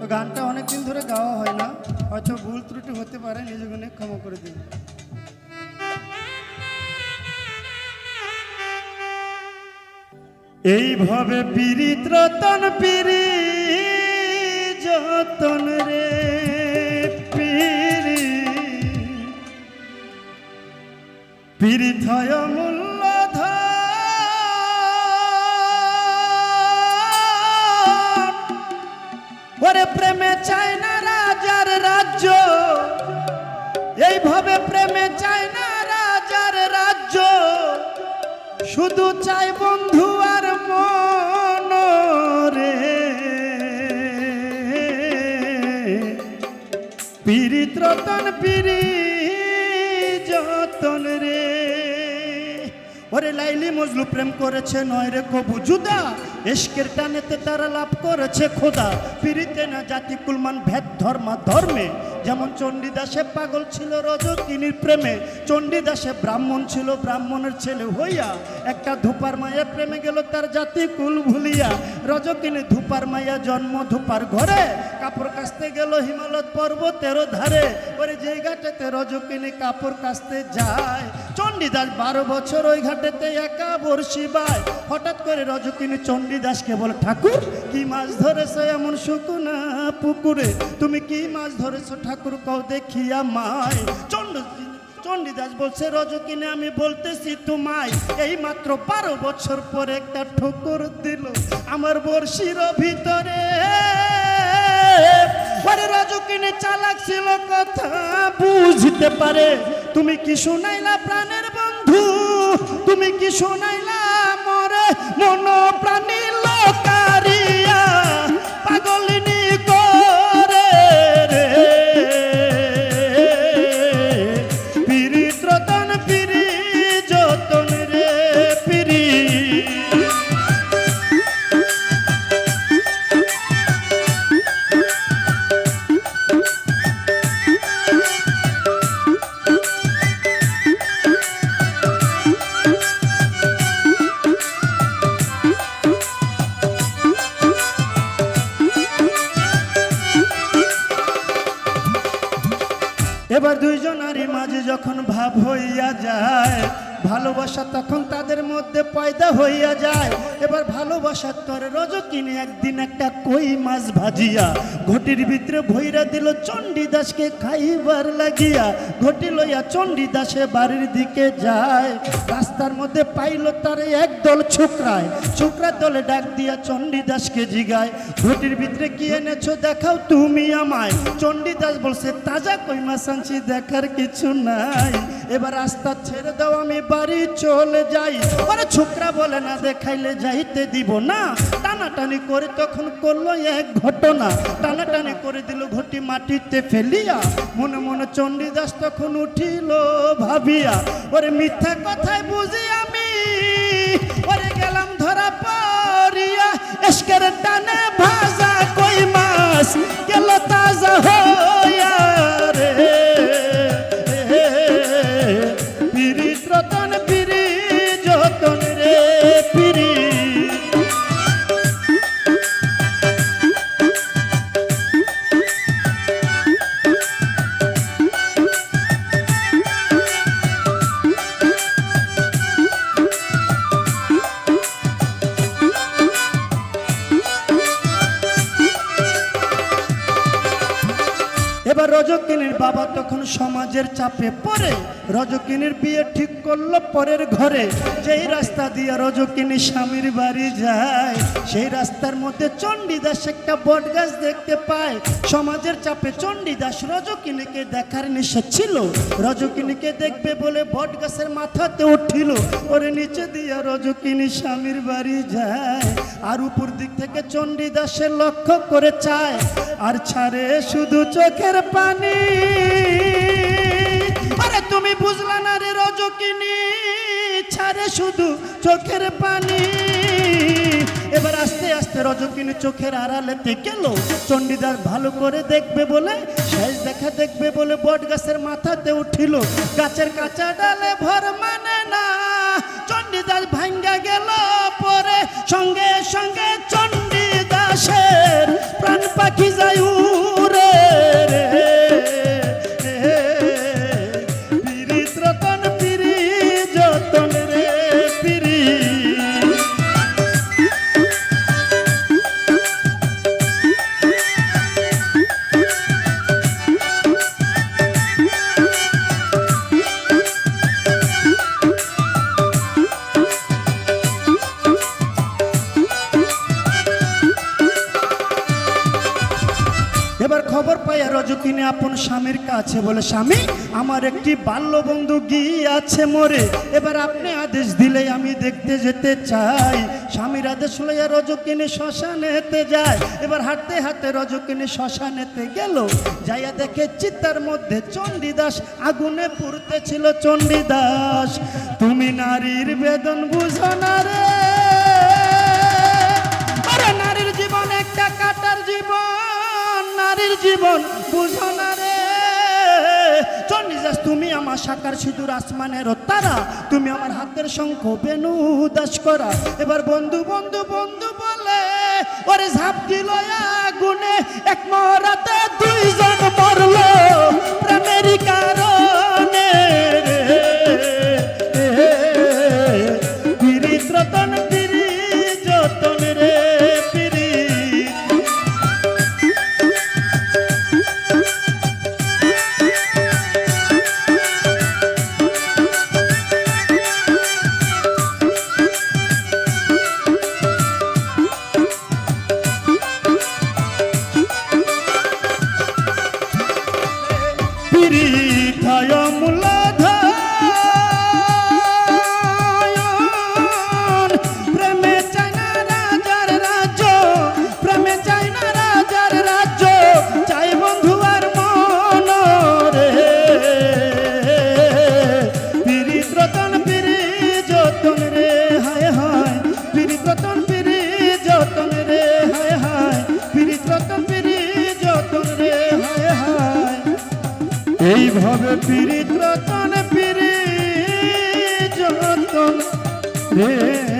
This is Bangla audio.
তো গানটা অনেক দিন ধরে গাওয়া হয় না, হয়তো ভুল ত্রুটি হতে পারে নিজেকে নিয়ে ক্ষমা করে দিন। এইভাবে পীড়িত রতন পিরি যতন রে পিরি পীড়িত হয় শুধু চাই বন্ধু আর মন রে। পীড়িত রতন পিরি যতন লাইলি মজলু প্রেম করেছে, নয় রে কবু জুদা। এশকের টানেতে তারা লাভ করেছে খোদা। পিড়িতে না জাতি কুলমান ভেদ ধর্মা ধর্মে। যেমন চণ্ডীদাসে পাগল ছিল রজকিনীর প্রেমে। চণ্ডীদাসে ব্রাহ্মণ ছিল ব্রাহ্মণের ছেলে হইয়া। একটা ধূপার মায়ের প্রেমে গেল তার জাতি কুল ভুলিয়া। রজকিনী ধূপার মাইয়া জন্ম ধূপার ঘরে। কাপড় কাচতে গেল হিমালয় পর্বতেরও ধারে। ওরে যেই ঘাটেতে রজকিনী কাপড় কাচতে যায় চণ্ডীদাস বারো বছর ওই ঘাটেতে একা বর্ষি বায় হঠাৎ করে রজকিনী চণ্ডীদাসকে বলে, ঠাকুর, কি মাছ ধরেছো এমন শুকুনা পুকুরে? তুমি কি মাছ ধরেছো ঠাকুর, কও দেখিয়া মায় চণ্ড, চণ্ডীদাস বলছে, রজকিনে, আমি বলতেছি তোমায়, এই মাত্র বারো বছর পরে একটা ঠোকর দিল আমার বর্ষির ভিতরে। পরে রজকিনে চালাক ছিল কথা বুঝতে পারে। তুমি কি শোনাইলা প্রাণের বন্ধু? তুমি কি শোনাইলা মরে মন প্রাণী যখন ভাব হইয়া যায় ভালোবাসা তখন তাদের মধ্যে পয়দা হইয়া যায়। এবার ভালোবাসার তরে রজকিনী একদিন একটা কই মাছ ভাজিয়া। ঘটির ভিতরে ভৈরা দিল চণ্ডীদাসকে খাইবার লাগিয়া। ঘটি লইয়া চণ্ডীদাসে বাড়ির দিকে যায়। রাস্তার মধ্যে পাইল তারে একদল ছোকরায়। ছোকরা দলে ডাক দিয়া চণ্ডীদাসকে জিগায়। ঘটির ভিতরে কি এনেছো দেখাও তুমি আমায়। চণ্ডীদাস বলছে, তাজা কই মাছ আনছি, দেখার কিছু নাই। এবার রাস্তা ছেড়ে দাও, আমি বাড়ি চলে যাই। আরে ছোকরা বলে না, দেখাইলে যাইতে দিব না। টানাটানি করে তখন করল এক ঘটনা। টানাটানি করে দিল ঘটি মাটিতে ফেলিয়া। মনে মনে চণ্ডীদাস তখন উঠিল ভাবিয়া। ওরে মিথ্যা কথায় বুঝি আমি। ওরে গেলাম ধরা পড়িয়া। এসকের টানে ভাজা কই মাছ, গেল তাজা হইয়া এবার রজকিনীর বাবা তখন সমাজের চাপে পড়ে। রজকিনীর বিয়ে ঠিক করল পরের ঘরে। যেই রাস্তা দিয়ে রজকিনী স্বামীর বাড়ি যায়, সেই রাস্তার মধ্যে চণ্ডীদাস একটা বট গাছ দেখতে পায়। সমাজের চাপে চণ্ডীদাস রজকিনীকে দেখার নেশা ছিল। রজকিনীকে দেখবে বলে বট গাছের মাথাতে উঠিল। ওরে নিচে দিয়ে রজকিনী স্বামীর বাড়ি যায়। আর উপর দিক থেকে চণ্ডীদাসের লক্ষ্য করে চায়। আর ছাড়ে শুধু চোখের পানি। আরে তুমি বুঝলা না রে রজকিনী, ছাড়ে শুধু চোখের পানি। এবার আস্তে আস্তে রজকিনী চোখের আড়ালেতে গেল চণ্ডীদাস ভালো করে দেখবে বলে শেষ দেখা দেখবে বলে বট গাছের মাথাতে উঠিল। গাছের কাঁচা ডালে ভর মানে না। চণ্ডীদাস ভাঙ্গা গেল পরে সঙ্গে সঙ্গে চণ্ডীদাসের প্রাণ পাখি যায় খবর পাইয়া রজকিনী আপন স্বামীর কাছে বলে, স্বামী, আমার একটি বাল্য বন্ধু গিয়াছে মরে। এবার আপনি আদেশ দিলে আমি দেখতে যেতে চাই। স্বামীর আদেশ লইয়া রজকিনী শ্মশানেতে যায়। এবার হাঁটতে হাঁটতে রজকিনী শ্মশানেতে গেল। যাইয়া দেখে চিত্তার মধ্যে চণ্ডীদাস, আগুনে পুড়তে ছিল চণ্ডীদাস। তুমি নারীর বেদন বুঝো না রে। নারীর জীবন একটা কাটার জীবন। নারীর জীবন বুঝো না রে। চন্ডিদাস তুমি আমার সাকার সিঁদুর আসমানের তারা, তুমি আমার হাতের শঙ্খ বেনু দাস করা। এবার বন্ধু বন্ধু বন্ধু বলে, ওরে ঝাঁপ দিল আগুনে, এক মরাতে দুইজন মরল। কারণে এইভাবে পীড়িত রতন পীড়িত যতন রে?